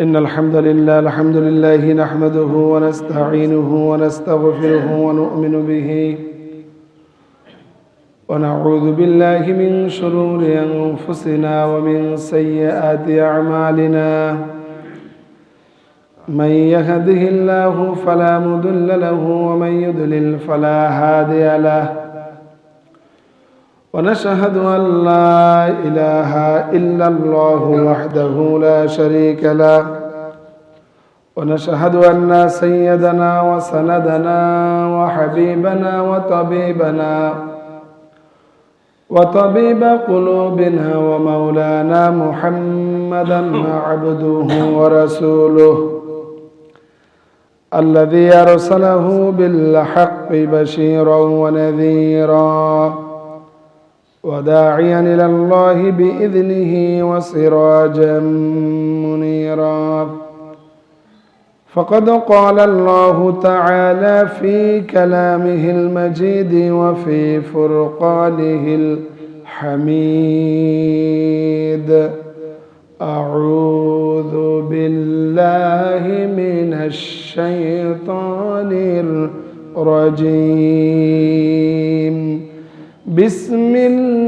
إن الحمد لله الحمد لله نحمده ونستعينه ونستغفره ونؤمن به. ونعوذ بالله من شرور أنفسنا ومن سيئات أعمالنا. من يهده الله فلا مضل له ومن يضلل فلا هادي له. ونشهد أن لا إله إلا الله وحده لا شريك له. ونشهد أن سيدنا وسندنا وحبيبنا وطبيبنا وطبيب قلوبنا ومولانا محمدا عبده ورسوله الذي أرسله بالحق بشيرا ونذيرا. وداعيا إلى الله بإذنه وسراجا منيرا. فقد قال الله تعالى في كلامه المجيد وفي فرقانه الحميد أعوذ بالله من الشيطان الرجيم. بسم الله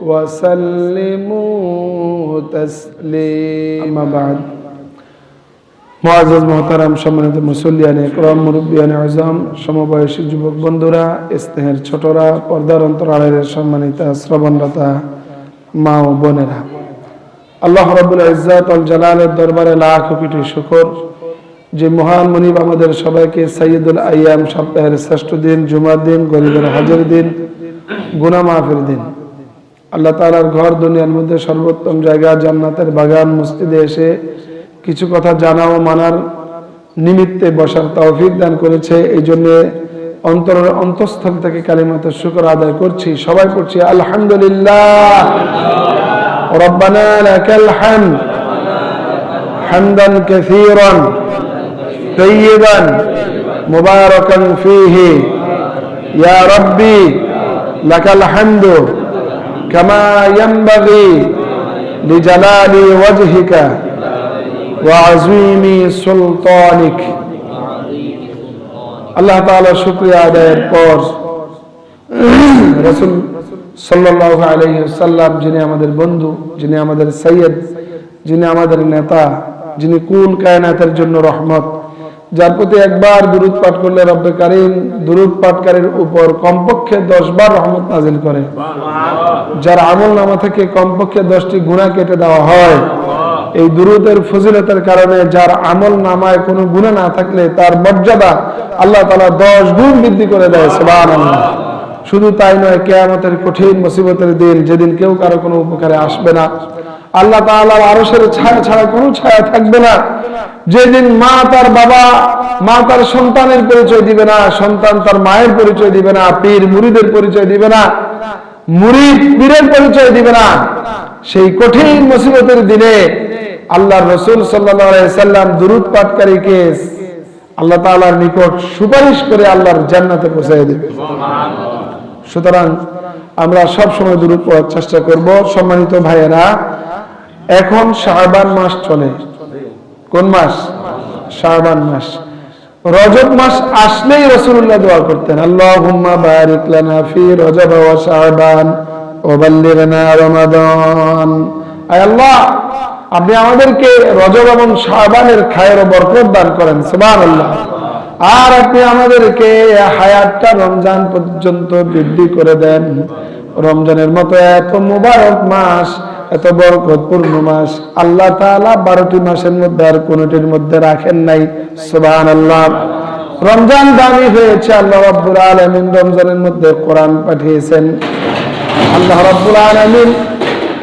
وسلموا تسليما بعد মুআজ্জাজ মোহতারাম সম্মানিত মুসল্লিয়ান একরম মুরব্বিয়ান আজম সমবয়সী যুবক বন্ধুরা স্নেহের ছোটরা পর্দার অন্তরালের সম্মানিত শ্রবণরতা মা ও বোনেরা আল্লাহ রাব্বুল ইজ্জাত আল জালালের দরবারে লাখ কোটি শুকর যে মহান মনিব আমাদের সবাইকে সাইয়্যিদুল আইয়াম সপ্তাহের শ্রেষ্ঠ দিন জুমার দিন গরিবের হাজির দিন গুনাহ মাফের দিন আল্লাহ তালার ঘর দুনিয়ার মধ্যে সর্বোত্তম জায়গা, জান্নাতের বাগান, মসজিদে এসে কিছু কথা জানা ও মানার নিমিত্তে বসার তৌফিক দান করেছে। এই জন্যে অন্তরের অন্তঃস্থল থেকে কালিমাতে শুকর আদায় করছি, সবাই করছি আলহামদুলিল্লাহ। রব্বানা লাকাল হামদ হামদান কাসীরান তাইয়িবান মুবারাকান ফীহি। ইয়া রাব্বি লাকাল হামদু كما ينبغي لجلال وجهك وعظيم سلطانك আল্লাহ তাআলা শুকরিয়া আদায়ের পর রাসূল সাল্লাল্লাহু আলাইহি সাল্লাম যিনি আমাদের বন্ধু যিনি আমাদের সৈয়দ যিনি আমাদের নেতা যিনি কুল কায়নাতের জন্য রহমত যার প্রতি একবার দুরুদ পাঠ করলে রব্বে কারিম দুরুদ পাঠকারীর উপর কমপক্ষে দশ বার রহমত নাজিল করে। যার আমল নামা থেকে কমপক্ষে দশটি গুণা কেটে দেওয়া হয়। এই দুরুদের ফজিলতের কারণে যার আমল নামায় কোনো গুণা না থাকলে তার মর্যাদা আল্লাহ তালা দশ গুণ বৃদ্ধি করে দেয় সবান শুধু তাই নয়, কেয়ামতের কঠিন মুসিবতের দিন যেদিন কেউ কারও কোনো উপকারে আসবে না। আল্লাহ তাআলার আরশের ছায়া ছাড়া কোনো ছায়া থাকবে না। যেদিন মা তার বাবা, মা তার সন্তানের পরিচয় দিবে না, সন্তান তার মায়ের পরিচয় দিবে না, পীর মুরিদের পরিচয় দিবে না মুরিদ পীরের পরিচয় দিবে না, সেই কঠিন মুসিবতের দিনে আল্লাহর রসুল সাল্লাম দুরুদ পাঠকারীকে আল্লাহ তাআলার নিকট সুপারিশ করে আল্লাহর জান্নাতে পৌঁছায় দেবে। সুতরাং আমরা সব সময় দূরত পড়ার চেষ্টা করব। সম্মানিত ভাইয়েরা এখন শাহবান মাস চলে। কোন মাস? শাহবান মাস। রজব মাস আসলেই রসুল্লাহ দোয়া করতেন, আল্লাহুম্মা বারিক লানা ফি রজব ওয়া শাহবান ওয়া বাল্লিগনা রমাদান। আল্লাহ, আপনি আমাদেরকে রজব এবং শাহবানের খায়ের বরকত দান করেন, সুবহানাল্লাহ। আর আপনি আমাদেরকে হায়াতটা রমজান পর্যন্ত বৃদ্ধি করে দেন। রমজানের মতো এত মুবারক মাস এত বরকতপূর্ণ মাস। আল্লাহ তাআলা বারোটি মাসের মধ্যে আর কোনটির মধ্যে রাখেন নাই। সুবাহ আল্লাহ রমজান দামি হয়েছে, আল্লাহ রব্বুল আলমিন রমজানের মধ্যে কোরআন পাঠিয়েছেন। আল্লাহ রব্বুল আলমিন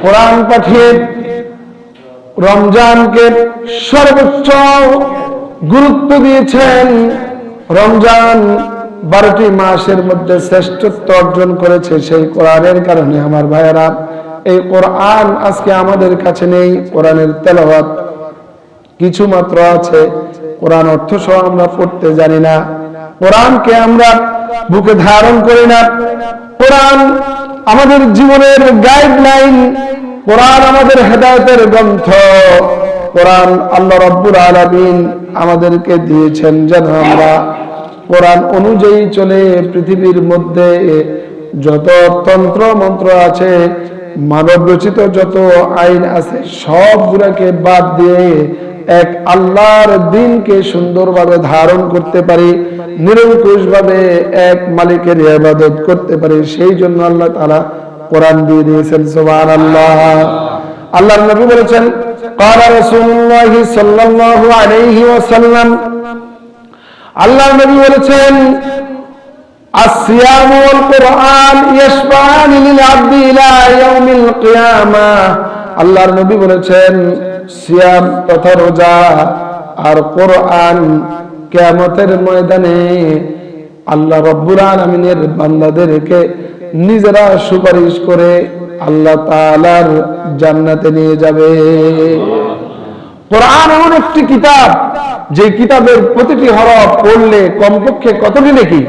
কোরআন পাঠিয়ে রমজানকে সর্বোচ্চ গুরুত্ব দিয়েছেন। রমজান বারোটি মাসের মধ্যে শ্রেষ্ঠত্ব অর্জন করেছে সেই কোরআনের কারণে। আমার ভাইয়েরা এই কোরআন আজকে আমাদের কাছে নেই, কোরআনের তেলাওয়াত কিছু মাত্র আছে, কোরআন অর্থ সহ আমরা পড়তে জানি না। কোরআনকে আমরা বুকে ধারণ করি না। কোরআন আমাদের জীবনের গাইডলাইন কোরআন আমাদের হেদায়তের গ্রন্থ, কোরআন আল্লাহ রব্বুল আলামিন আমাদেরকে দিয়েছেন যেন আমরা কোরআন অনুযায়ী চলে পৃথিবীর মধ্যে যত তন্ত্র মন্ত্র আছে মানব রচিত যত আইন আছে সবগুলাকে বাদ দিয়ে এক আল্লাহর দিনকে সুন্দরভাবে ধারণ করতে পারি নিরঙ্কুশ ভাবে এক মালিকের ইবাদত করতে পারি সেই জন্য আল্লাহ তাআলা কোরআন দিয়ে দিয়েছেন সুবহানাল্লাহ আল্লাহর নবী বলেছেন قال رسول الله صلى الله عليه وسلم আল্লাহর নবী বলেছেন الصيام والقرآن يشفعان للعبد إلى يوم القيامة আল্লাহর নবী বলেছেন সিয়াম তথা রোজা আর কোরআন কিয়ামতের ময়দানে আল্লাহ রব্বুল আলামিনের বান্দাদেরকে নিজেরা সুপারিশ করে আল্লাহ তাআলার জান্নাতে নিয়ে যাবে কোরআন এমন একটি কিতাব যে কিতাবের প্রতিটি হরফ পড়লে কমপক্ষে কতটি নাকি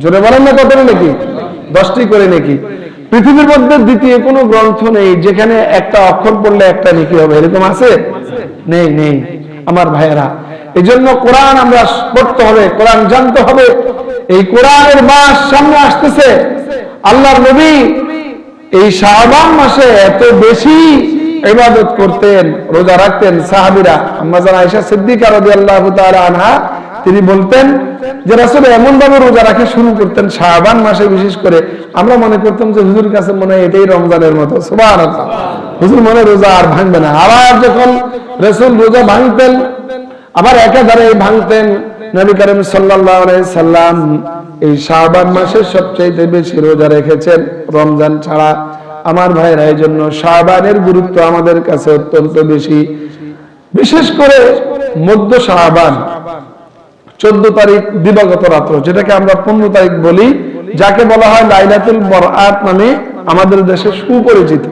জোরে বলেন না কতটি নাকি? দশটি করে নাকি? পৃথিবীর মধ্যে দ্বিতীয় কোনো গ্রন্থ নেই, যেখানে একটা অক্ষর পড়লে একটা নাকি হবে। এরকম আছে? নেই নেই। আমার ভাইয়েরা এই জন্য কোরআন আমরা পড়তে হবে, কোরআন জানতে হবে। এই কোরআনের মাস সামনে আসতেছে। আল্লাহর নবী এই শাহবান মাসে এত বেশি ইবাদত করতেন, রোজা রাখতেন সাহাবিরা। আম্মাজান আয়েশা সিদ্দিকা রাদিয়াল্লাহু তাআলা আনহা তিনি বলতেন যে, রাসূল এমন ভাবে রোজা রাখা শুরু করতেন শাহবান মাসে বিশেষ করে। আমরা মনে করতাম যে হুজুর কাছে মনে হয় এটাই রমজানের মতো। হুজুর মনে রোজা আর ভাঙবে না। আবার যখন রাসূল রোজা ভাঙতেন, আবার একাধারে ভাঙতেন, নবী করিম সাল্লাম এই শাহবান মাসে সবচেয়ে বেশি রোজা রেখেছেন রমজান ছাড়া। আমার ভাইরা এই জন্য শাহবানের গুরুত্ব আমাদের কাছে অত্যন্ত বেশি। বিশেষ করে মধ্য শাহবান চোদ্দ তারিখ দিবাগত রাত্র, যেটাকে আমরা পনেরো তারিখ বলি, যাকে বলা হয় লাইলাতুল বরআত নামে আমাদের দেশে সুপরিচিত।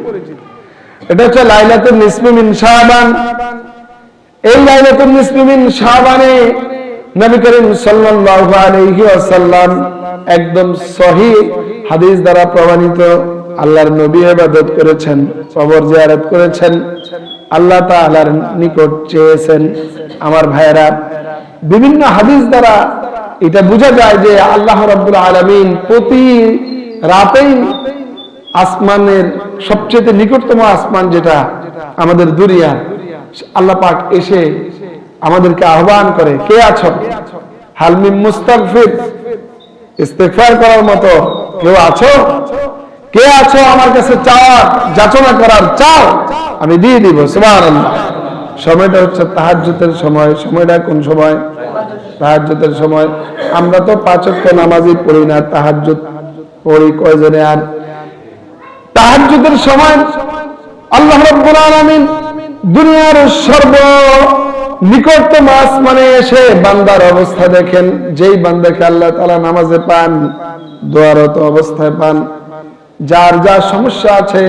এটা হচ্ছে লাইলাতুল নিসমিন শাহবান এই লাইলাতুল নিসমিন শাহবানে নবী করিম সাল্লাল্লাহু আলাইহি ওয়াসাল্লাম একদম সহি হাদিস দ্বারা প্রমাণিত আল্লাহর নবী ইবাদত করেছেন, কবর জিয়ারত করেছেন, আল্লাহ তাআলার নিকট চেয়েছেন, আমার ভাইয়েরা বিভিন্ন হাদিস দ্বারা এটা বোঝা যায় যে আল্লাহ রাব্বুল আলামিন প্রতি রাতেই আসমানের সবচেয়ে নিকটতম আসমান যেটা আমাদের দুনিয়া, আল্লাহ পাক এসে আমাদেরকে আহ্বান করে, কে আছো? হালমিন মুস্তাগফির ইস্তেগফার করার মতো কেউ আছো? কে আছো? আমার কাছে চাওয়ার যাচনা করার চাও? আমি দিয়ে দিব, সুবহানাল্লাহ। সময়টা হচ্ছে তাহাজ্জুদের সময়, সময়টা কোন সময়? তাহাজ্জুদের সময়। আমরা তো পাঁচ ওয়াক্ত নামাজই পড়ি না, তাহাজ্জুদ পড়ি কয়জনে আর? তাহাজ্জুদের সময় আল্লাহ রাব্বুল আলামিন দুনিয়ার সর্ব নিকটতম আসমানে এসে বান্দার অবস্থা দেখেন। যেই বান্দাকে আল্লাহ তাআলা নামাজে পান, দোয়ারত অবস্থায় পান, যার যা সমস্যা আছে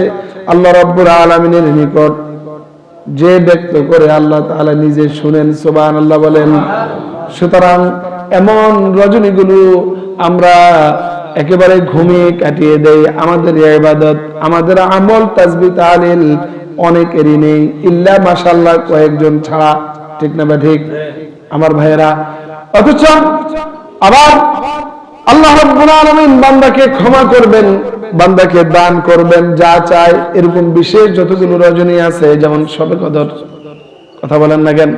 আল্লাহ রব্বুর আলমিনের নিকট যে ব্যক্ত করে আল্লাহ তাআলা নিজে শুনেন সুবান আল্লাহ বলেন, সুতরাং এমন রজনীগুলো আমরা একেবারে ঘুমিয়ে কাটিয়ে দেই। আমাদের ইবাদত, আমাদের আমল তাজবি তালিল অনেকেরই নেই, ইল্লা মাশাল্লাহ কয়েকজন ছাড়া, ঠিক না বা ঠিক? আমার ভাইয়েরা, অথচ আবার আল্লাহ আলামিন বান্দাকে ক্ষমা করবেন, বান্দাকে দান করবেন, যা চায়, এরকম বিশেষ যতগুলো রজনী আছে, যেমন সবে কদর, কথা বলেন না কেন?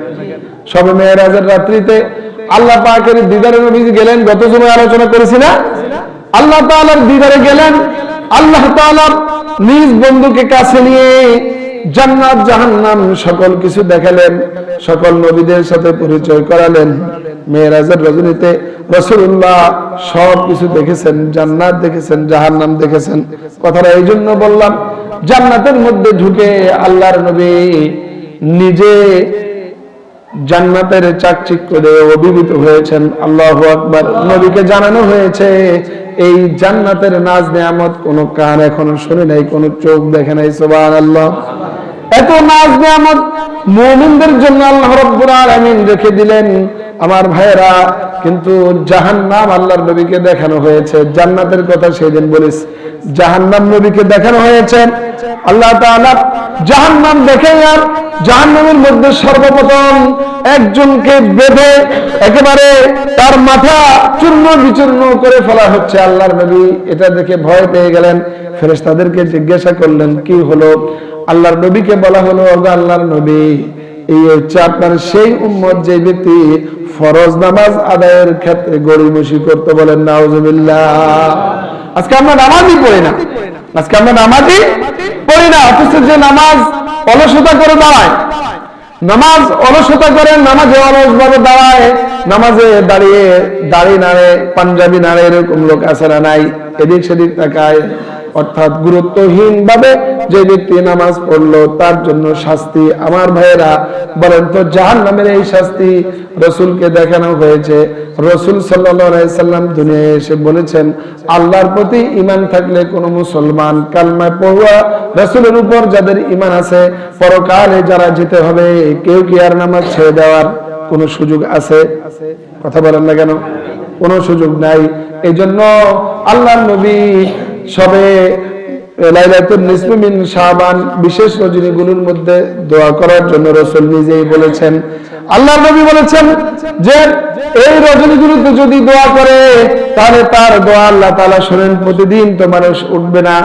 সবে মেয়েরাজের রাত্রিতে আল্লাহ পাকের দিদারে নবী গেলেন, গত সময় আলোচনা করেছি না? আল্লাহ তাআলার দিদারে গেলেন, আল্লাহ তাআলা নিজ বন্ধুকে কাছে নিয়ে জান্নাত, জাহান্নাম, সকল কিছু দেখালেন, সকল নবীদের সাথে পরিচয় করালেন। মেয়েরাজের রজনীতে রসুল্লাহ সব কিছু দেখেছেন, জান্নাত দেখেছেন, জাহান্নাম দেখেছেন। কথাটা এই জন্য বললাম, জান্নাতের মধ্যে ঢুকে আল্লাহর নবী নিজে জান্নাতের চাকচিক্য দিয়ে অভিভূত হয়েছেন। আল্লাহ আকবার, নবীকে জানানো হয়েছে, এই জান্নাতের নাজ নেয়ামত কোন কান এখনও শুনে নাই, কোন চোখ দেখে নাই সুবহান আল্লাহ এত নাজ নেয়ামত মুমিনদের জন্য আল্লাহ রাব্বুল আলামিন রেখে দিলেন। আমার ভাইয়েরা, কিন্তু জাহান্নাম আল্লাহর নবীকে দেখানো হয়েছে। জান্নাতের কথা সেদিন বলিস, জাহান্নাম নবীকে দেখানো হয়েছে। আল্লাহ তাআলা জাহান্নাম দেখে আর জাহান্নামের মধ্যে সর্বপ্রথম একজনকে বেঁধে একেবারে তার মাথা চূর্ণ বিচূর্ণ করে ফেলা হচ্ছে আল্লাহর নবী। এটা দেখে ভয় পেয়ে গেলেন। ফেরেশতাদেরকে জিজ্ঞাসা করলেন, কি হলো? আল্লাহর নবীকে বলা হলো, ওগো আল্লাহর নবী, এই হচ্ছে আপনার সেই উম্মত যে ব্যক্তি ফরজ নামাজ আদায়ের ক্ষেত্রে গড়িমসি করতে বলেন নাউজুবিল্লাহ। আজকে আমরা নামাজই পড়ি না। আজকে আমরা নামাজই পড়ি না, অথচ যে নামাজ অলসতা করে দাঁড়ায়, নামাজ অলসতা করে নামাজে দাঁড়ায়, নামাজে দাঁড়িয়ে দাড়ি নাড়ে, পাঞ্জাবি নাড়ে এরকম লোক আছে না নাই? এদিক সেদিক তাকায় অর্থাৎ গুরুত্বহীন ভাবে যে ব্যক্তি নামাজ পড়ল, তার জন্য শাস্তি আমার ভাইয়েরা। বলেন তো জাহান নামের এই শাস্তি রসুলকে দেখানো হয়েছে। রসুল সাল্লাম দুনিয়ায় এসে বলেছেন, আল্লাহর প্রতি ইমান থাকলে কোন মুসলমান কালমায় পড়ুয়া রসুলের উপর যাদের ইমান আছে, পরকালে যারা যেতে হবে, কেউ কি আর নামাজ ছেড়ে দেওয়ার কোন সুযোগ আছে? কথা বলেন না কেন? কোনো সুযোগ নাই। এই জন্য আল্লাহ নবী সবে লাইলাতুল নিসফি মিন শাবান, বিশেষ রজনীগুলোর মধ্যে দোয়া করার জন্য রাসূল নিজেই বলেছেন। আল্লাহর নবী বলেছেন যে, এই রজনীগুলোতে যদি দোয়া করে, তাহলে তার দোয়া আল্লাহ তাআলা শুনেন, প্রতিদিন তো মানুষ উঠবে না।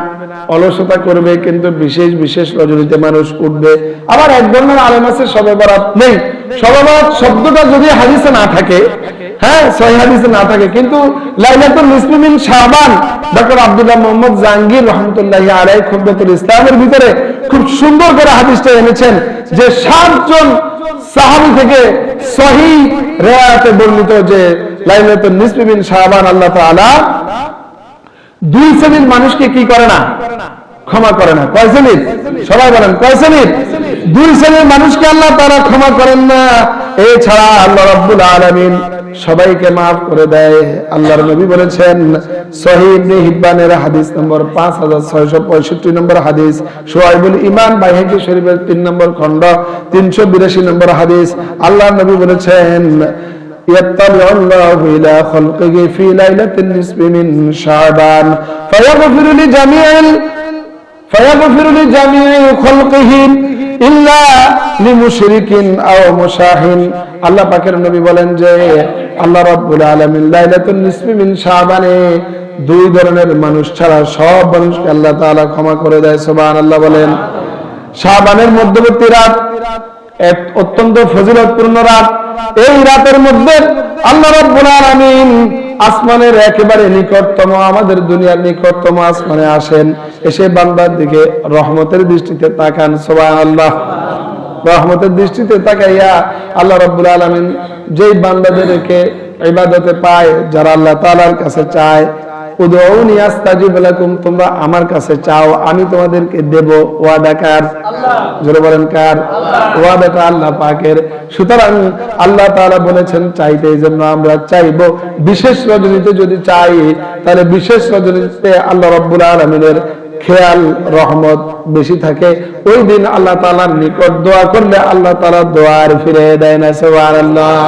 অলসতা করবে, কিন্তু বিশেষ বিশেষ রজনীতে মানুষ উঠবে। আবার এক ধরনের আলেম আছে সবে বরাত নেই। সবে বরাত শব্দটা যদি হাদিসে না থাকে হ্যাঁ সহি হাদিসে না থাকে, কিন্তু লাইলাতুল মুসলিমিন শাবান, ডক্টর আব্দুল্লাহ মোহাম্মদ জাহাঙ্গীর রহমতুল্লাহ আলাই খুববাতুল ইসলামের ভিতরে খুব সুন্দর করে হাদিসটা এনেছেন যে সাতজন সাহাবী থেকে সহি রেওয়ায়াতে বর্ণিত যে লাইলাতুল মুসলিমিন শাবান আল্লাহ তাআলা দুই শ্রেণির মানুষকে কি করে না? ক্ষমা করে না। কয় শ্রেণির সবাই বলেন, কয় শ্রেণির দুই শ্রেণির মানুষকে আল্লাহ তারা ক্ষমা করেন না। এছাড়া আল্লাহ রাব্বুল আলামিন সবাইকে মাফ করে দেয়। আল্লাহর নবী বলেছেন, সহিহ ইবনে হিব্বানের হাদিস নম্বর 5665 নম্বর হাদিস শুআইবুল ঈমান বাইহাকি শরীফের তিন নম্বর খণ্ড 382 নম্বর হাদিস। আল্লাহর নবী বলেছেন يطلع الله إلى خلقه في ليلة النصف من شعبان فيغفر لجميع فيغفر لجميع خلقه إلا لمشرك أو مشاهن আল্লাহ পাকের নবী বলেন যে আল্লাহ রাব্বুল আলামিন লাইলাতুল নিসফি মিন শাবানে দুই ধরনের মানুষ ছাড়া সব মানুষকে আল্লাহ তাআলা ক্ষমা করে দেয় সুবহানাল্লাহ বলেন শাবানের মধ্যবর্তী রাত এক অত্যন্ত ফজিলতপূর্ণ রাত। এই রাতের মধ্যে আল্লাহ রাব্বুল আলামিন আসমানের একেবারে নিকটতম, আমাদের দুনিয়ার নিকটতম আসমানে আসেন। এসে বান্দার দিকে রহমতের দৃষ্টিতে তাকান, সুবহানাল্লাহ। রহমতের দৃষ্টিতে তাকাইয়া আল্লাহ রাব্বুল আলামিন যেই বান্দাদেরকে ইবাদতে পায়, যারা আল্লাহ তাআলার কাছে চায় উদউনি আস্তাজিব লাকুম তোমরা আমার কাছে চাও আমি তোমাদেরকে দেব ওয়াদা কার? জোরে বলেন কার? ওয়াদাটা আল্লাহ পাকের। সুতরাং আল্লাহ তাআলা বলেছেন চাইতে এই জন্য আমরা চাইব। বিশেষ রজনীতে যদি চাই তাহলে বিশেষ রজনীতে আল্লাহ রাব্বুল আলামিনের খেয়াল রহমত বেশি থাকে। ওই দিন আল্লাহ তাআলার নিকট দোয়া করলে আল্লাহ তাআলা দোয়ার ফিরে দেয় না সুবহানাল্লাহ।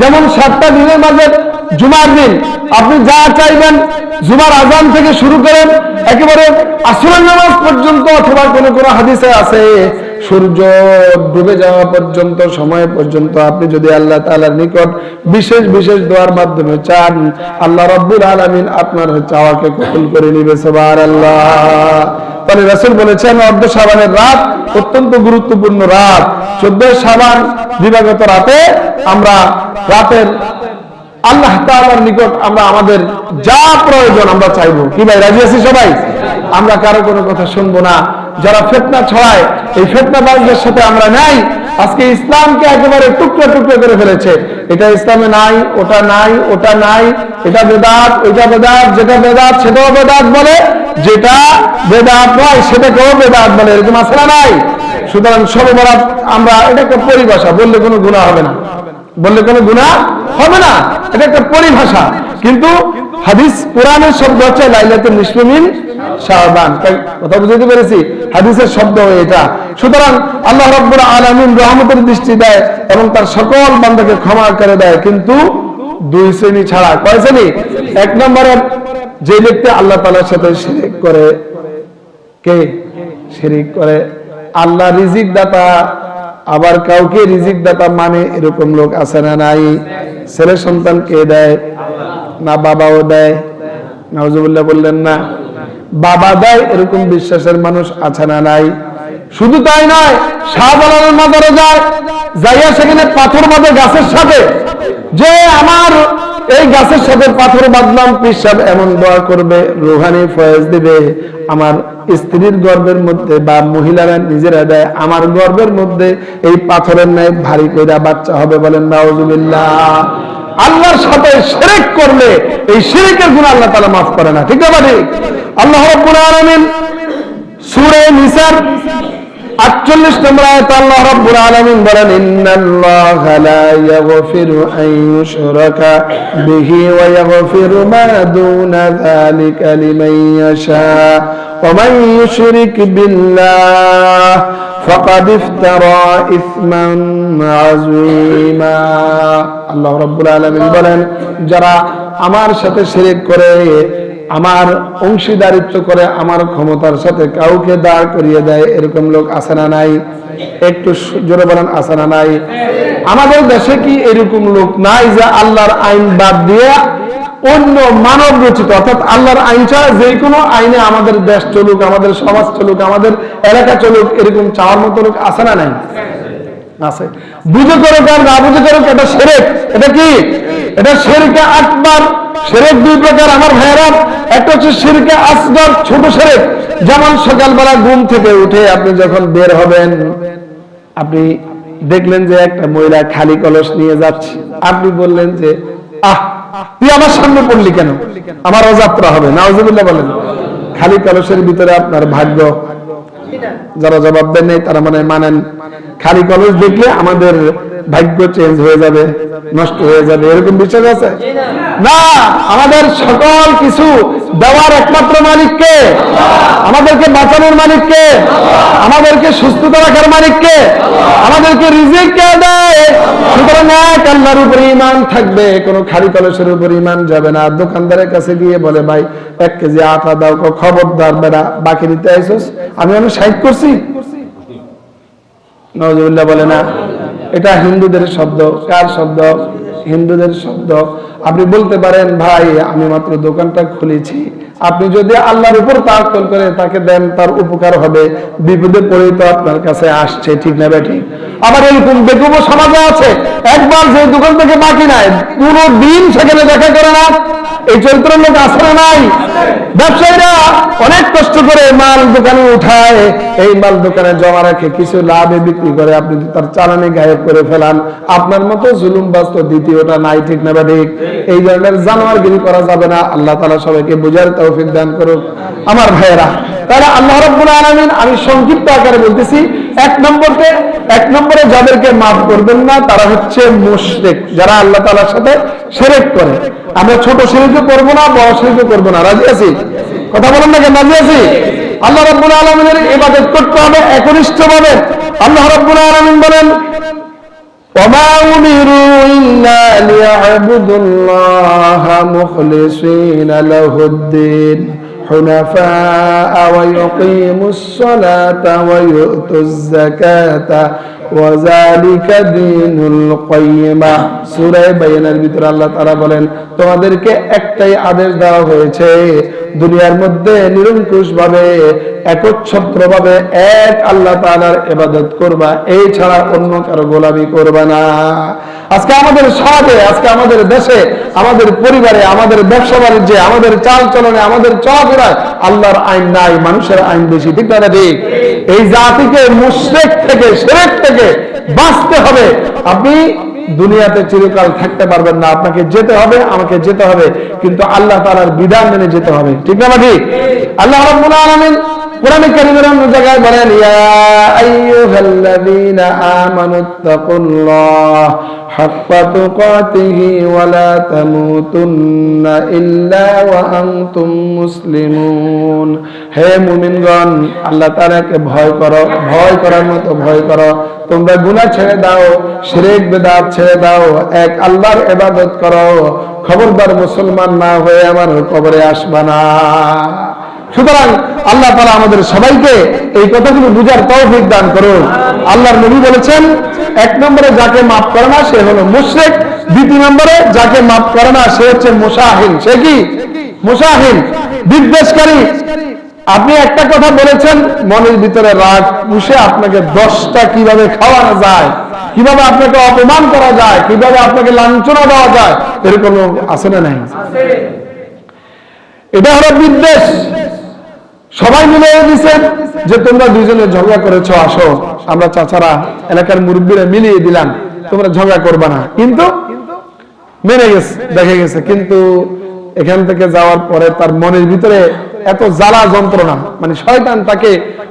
যেমন সাতটা দিনের মাঝে জুমার দিন, আপনি যা চাইবেন, জুমার আজান থেকে শুরু করেন, একেবারে আসরের নামাজ পর্যন্ত অথবা কোন কোন হাদিসে আছে, সূর্য ডুবে যাওয়া পর্যন্ত, সময় পর্যন্ত আপনি যদি আল্লাহ তাআলার নিকট বিশেষ বিশেষ দোয়ার মাধ্যমে চান, আল্লাহ রাব্বুল আলামিন আপনার চাওয়াকে কবুল করে নিবে, সুবহানাল্লাহ। তাহলে রাসুল বলেছেন অর্ধ সাবানের রাত অত্যন্ত গুরুত্বপূর্ণ রাত। চোদ্দ সাবান দিবাগত রাতে আমরা রাতের আল্লাহ তাআলার নিকট আমরা আমাদের যা প্রয়োজন আমরা চাইব। কি ভাই, রাজি আছি সবাই? আমরা কারও কোনো কথা শুনব না। যারা ফেতনা ছড়ায়, এই ফেতনাবাজদের সাথে আমরা নাই। আজকে ইসলামকে একেবারে টুকরো টুকরো করে ফেলেছে। এটা ইসলামে নাই, ওটা নাই ওটা নাই, এটা বেদাত, ওইটা বেদাত, যেটা বেদাত, সেটাও বেদাত বলে, যেটা বেদাত নয় সেটাকেও বেদাত বলে। এরকম না নাই? সুতরাং সবে বরাত আমরা এটা একটা পরিভাষা, বললে কোনো গুণা হবে না। বললে কোনো গুণা হবে না। এটা একটা পরিভাষা। কিন্তু হাদিস কোরআনের শব্দ হচ্ছে শাবান। তাই- কথা বুঝতে পেরেছি, হাদিসের শব্দ এটা। সুতরাং আল্লাহ রহমতের দৃষ্টি দেয় এবং তার সকল বান্দাকে ক্ষমা করে দেয়। কিন্তু দুই শ্রেণি ছাড়া, কয় শ্রেণি? এক নম্বরের যে ব্যক্তি আল্লাহ তাআলার সাথে শিরিক করে, কে? শিরিক করে। আল্লাহ রিজিক দাতা আবার কাউকে রিজিক দাতা মানে এরকম লোক আছে না নাই? ছেলে সন্তান কে দেয়? না বাবাও দেয়? নজবুল্লাহ বললেন না। বাবা দেয় এরকম বিশ্বাসের মানুষ আছে না নাই? শুধু তাই নয় শাহজালালের মাদারে যায় যাইয়া সেখানে পাথর বাঁধে গাছের সাথে। যে আমার এই গাছের সাথে পাথর বাঁধলাম, পিসাব এমন দোয়া করবে, রুহানি ফয়েজ দিবে। আমার স্ত্রীর গর্বের মধ্যে বা মহিলারা নিজেরা দেয়, আমার গর্বের মধ্যে এই পাথরের ন্যায় ভারী কইরা বাচ্চা হবে বলেন নাউজুবিল্লাহ। আল্লাহর সাথে শিরক করলে এই শিরকের গুণ আল্লাহ তাআলা মাফ করে না, ঠিক ঠিক আল্লাহ রাব্বুল আলামিন সূরা নিসার 48 নম্বর আয়াত আল্লাহ রাব্বুল আলামিন বলেন, ইন্নাল্লাহা লা ইয়াগফিরু আন ইউশরাকা বিহি ওয়া ইয়াগফিরু মা দুনা যালিকা লিমান ইয়াশা ওয়া মান ইউশরিক বিল্লাহ ফাকাদ ইফতারা ইসমান আযীমা। যারা আমার সাথে শিরক করে আমার অংশীদারিত্ব করে আমার ক্ষমতার সাথে কাউকে দাঁড় করিয়ে দেয় এরকম লোক আছে না নাই? একটু জোরে বলেন, আছে না নাই? আমাদের দেশে কি এরকম লোক নাই যে আল্লাহর আইন বাদ দিয়ে অন্য মানব রচিত, অর্থাৎ আল্লাহর আইন ছাড়া যে কোনো আইনে আমাদের দেশ চলুক, আমাদের সমাজ চলুক, আমাদের এলাকা চলুক, এরকম চাওয়ার মতো লোক আছে না নাই? আছে। বুঝে করুক না বুঝে এটা সেরেক। এটা কি? এটা আকবার। সেরেক দুই প্রকার, আমার ভাইয়েরা। একটা হচ্ছে ছোট সেরেক। যেমন সকালবেলা ঘুম থেকে উঠে আপনি যখন বের হবেন, আপনি দেখলেন যে একটা মহিলা খালি কলস নিয়ে যাচ্ছে। আপনি বললেন যে, আহ, তুই আমার সামনে পড়লি কেন? আমার অযাত্রা হবে। না বলেন, খালি কলসের ভিতরে আপনার ভাগ্য যারা জবাব দেন নাই তারা মানে মানেন খালি কলেজ দেখলে আমাদের ভাগ্য চেঞ্জ হয়ে যাবে নষ্ট হয়ে যাবে এরকম বিশ্বাস আছে? না আমাদের সকল কিছু দেওয়ার একমাত্র মালিককে আমাদেরকে বাঁচানোর মালিককে আমাদেরকে সুস্থতা রাখার মালিককে আমাদেরকে রিজিক কে দেয়? সুতরাং এক আল্লাহর উপরে ইমান থাকবে, কোনো খালি কলসের উপর ইমান যাবে না। দোকানদারের কাছে গিয়ে বলে, ভাই, এক কেজি আটা দাও কো, খবরদার বেড়া, বাকি দিতে আইসোস? আমি অনেক সাইড করছি। নজরুল্লাহ বলে, না। এটা হিন্দুদের শব্দ। কার শব্দ? হিন্দুদের শব্দ। আপনি বলতে পারেন, ভাই, আমি মাত্র দোকানটা খুলেছি। আপনি যদি আল্লাহর উপর তাওয়াক্কুল করে তাকে দেন, তার উপকার হবে। বিপদে পড়ে তো আপনার কাছে আসছে, ঠিক না বেটি আবার এরকম বেকুব সমাজে আছে। একবার যে দোকান থেকে বাকি নাই, পুরো দিন সেখানে দেখা করে না। এই চরিত্র লোক না নাই। ব্যবসায়ীরা অনেক কষ্ট করে মাল দোকানে উঠায়, এই মাল দোকানে জমা রাখে কিছু লাভে বিক্রি করে আপনি তার চালানি গায়েব করে ফেলান, আপনার মতো জুলুম বাস্ত দ্বিতীয়টা নাই, ঠিক না ঠিক? এই ধরনের জানোয়ারগিরি করা যাবে না। আল্লাহ তালা সবাইকে বুঝার তৌফিক দান করুক। আমার ভাইয়েরা, তাহলে আল্লাহ রব্বুল আলামিন, আমি সংক্ষিপ্ত আকারে বলতেছি, এক নম্বরকে, এক নম্বরে যাদেরকে মাফ করবেন না, তারা হচ্ছে মুশরিক। যারা আল্লাহ তালার সাথে শিরক করে। আমরা ছোট শিরকও করব না বড় শিরকও করব না রাজি আছি কথা বলেন না কেন রাজি আছি আল্লাহ রাব্বুল আলামিনের ইবাদত করতে হবে একনিষ্ঠভাবে আল্লাহ রাব্বুল আলামিন বলেন وما أمروا إلا ليعبدوا الله مخلصين له الدين حنفاء ويقيموا الصلاة ويؤتوا الزكاة ওয়াজালিকা দিনুল কাইয়্যিমা সূরা বাইনার ভিতরে আল্লাহ তাআলা বলেন, তোমাদেরকে একটাই আদেশ দেওয়া হয়েছে, দুনিয়ার মধ্যে নিরঙ্কুশ ভাবে একচ্ছত্র ভাবে এক আল্লাহ তাআলার ইবাদত করবা, এই ছাড়া অন্য কারও গোলামি করবা না। আজকে আমাদের সমাজে, আজকে আমাদের দেশে, আমাদের পরিবারে, আমাদের ব্যবসা বাণিজ্যে, আমাদের চাল চলনে, আমাদের চলাফেরায় আল্লাহর আইন নাই, মানুষের আইন বেশি, ঠিক না ঠিক? এই জাতিকে মুশরিক থেকে শিরক থেকে বাঁচতে হবে। আপনি দুনিয়াতে চিরকাল থাকতে পারবেন না। আপনাকে যেতে হবে, আমাকে যেতে হবে। কিন্তু আল্লাহ তাআলার বিধান মেনে যেতে হবে। ঠিক না ঠিক আল্লাহ রাব্বুল আলামিন কোরআনে কারিমের অন্য জায়গায় বলেন, ইয়া আইয়ুহাল্লাযীনা আমানুত্তাকুল্লাহ ওয়া লা তামুতুন্না ইল্লা ওয়া আনতুম মুসলিমুন। হে মুমিনগণ, আল্লাহ তাআলাকে ভয় করো, ভয় করার মতো ভয় করো। তোমরা গুনাহ ছেড়ে দাও, শিরক, বেদাত ছেড়ে দাও, এক আল্লাহর ইবাদত করো। খবরদার মুসলমান না হয়ে আমার কবরে আসবা না। সুতরাং আল্লাহ তালা আমাদের সবাইকে এই কথাগুলো বুঝার তৌফিক দান করুন। আল্লাহর নবী বলেছেন এক নম্বরে যাকে মাফ করে না সে হলো মুশরিক। দ্বিতীয় নম্বরে যাকে মাফ করে না সে হচ্ছে মুসাহিন সে কি? মুসাহিন বিদ্বেষকারী। আপনি একটা কথা বলেছেন মনের ভিতরে রাগ পুষে আপনাকে দশটা কীভাবে খাওয়ানো যায় কীভাবে আপনাকে অপমান করা যায় কীভাবে আপনাকে লাঞ্ছনা দেওয়া যায় এরকম আছে না নাই? এটা হলো বিদ্বেষ। সবাই মিলে দিচ্ছেন যে তোমরা দুইজনে ঝগড়া করেছ, আসো। আমরা চাচারা এলাকার মুরব্বীরা মিলিয়ে দিলাম, তোমরা ঝগড়া করবে না। কিন্তু মেনে গেছে, দেখে গেছে। কিন্তু এখান থেকে যাওয়ার পরে তার মনের ভিতরে এত জ্বালা যন্ত্রণা মানে শয়তান তাকে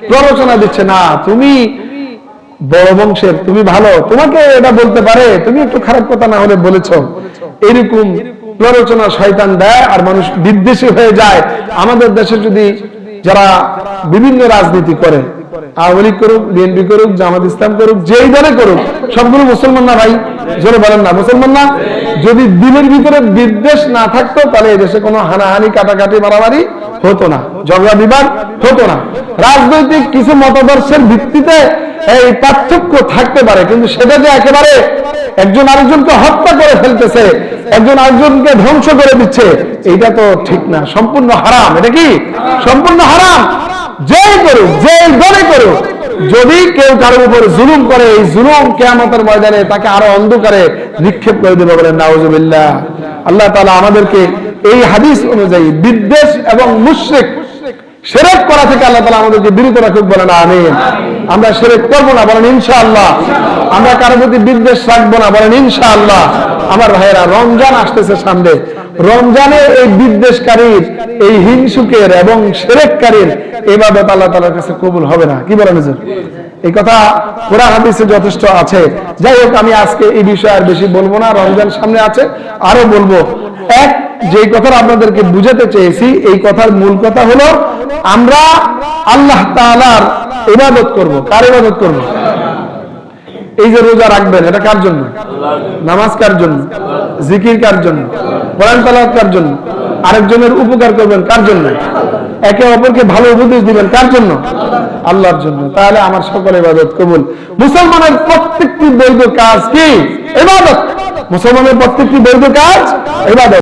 প্ররোচনা দিচ্ছে, না, তুমি বড় বংশের, তুমি ভালো, তোমাকে এটা বলতে পারে, তুমি একটু খারাপ কথা না হলে বলেছ। এরকম প্ররোচনা শয়তান দেয় আর মানুষ বিদ্বেষী হয়ে যায়। আমাদের দেশে যদি যারা বিভিন্ন রাজনীতি করে আওয়ামী লীগ করুক, বিএনপি করুক, জামাত ইসলাম করুক, যেই দলে করুক, সবগুলো মুসলমান না ভাই? জোরে বলেন না, মুসলমান না? যদি দিলের ভিতরে বিদ্বেষ না থাকতো, তাহলে এদেশে কোনো হানাহানি, কাটাকাটি, মারামারি হতো না, ঝগড়া, বিবাদ হতো না। রাজনৈতিক কিছু মতাদর্শের ভিত্তিতে এই পার্থক্য থাকতে পারে, কিন্তু সেটা যে একেবারে একজন আরেকজনকে হত্যা করে ফেলতেছে, একজন আরেকজনকে ধ্বংস করে দিচ্ছে, এইটা তো ঠিক না। সম্পূর্ণ হারাম, এটা কি? সম্পূর্ণ হারাম। যেই করুক যেই দলে করুক। যদি কেউ কারোর উপর জুলুম করে, এই জুলুম কেয়ামতের ময়দানে তাকে আরও অন্ধকারে নিক্ষেপ করে দেবে বলেন, নাউজুবিল্লাহ। আল্লাহ তাআলা আমাদেরকে এই হাদিস অনুযায়ী বিদ্বেষ এবং মুশরিক সেরেক করা থেকে আল্লাহ তালা আমাদেরকে বিরত রাখুক বলেন, আমিন। আমরা সেরেক করব না বলেন, ইনশাআল্লাহ। আমরা কারও প্রতি বিদ্বেষ রাখব না বলেন, ইনশাআল্লাহ। আমার ভাইয়েরা, রমজান আসতেছে সামনে। রমজানে এই বিদ্বেষকারীর, এই হিংসুকের এবং সেরেককারীর এবাদত আল্লাহ তালার কাছে কবুল হবে না। কি বলেন এই কথা কোরআন হাদিসে যথেষ্ট আছে। যাই হোক, আমি আজকে এই বিষয়ে আর বেশি বলব না। রমজান সামনে আছে, আরও বলব। এক যে কথাটা আপনাদেরকে বুঝাতে চেয়েছি, এই কথার মূল কথা হলো, আমরা আল্লাহ তাআলার ইবাদত করব। কার ইবাদত করব? এই যে রোজা রাখবেন এটা কার জন্য? নামাজ কার জন্য? জিকির কার জন্য? কোরআন তালাওয়াত কার জন্য? আরেকজনের উপকার করবেন কার জন্য? একে অপরকে ভালো উপদেশ দিবেন কার জন্য? আল্লাহর জন্য। তাহলে আমার সকল ইবাদত কবুল। মুসলমানের প্রত্যেকটি বৈধ কাজ কি? ইবাদত। মুসলমানের প্রত্যেকটি বৈধ কাজ ইবাদত।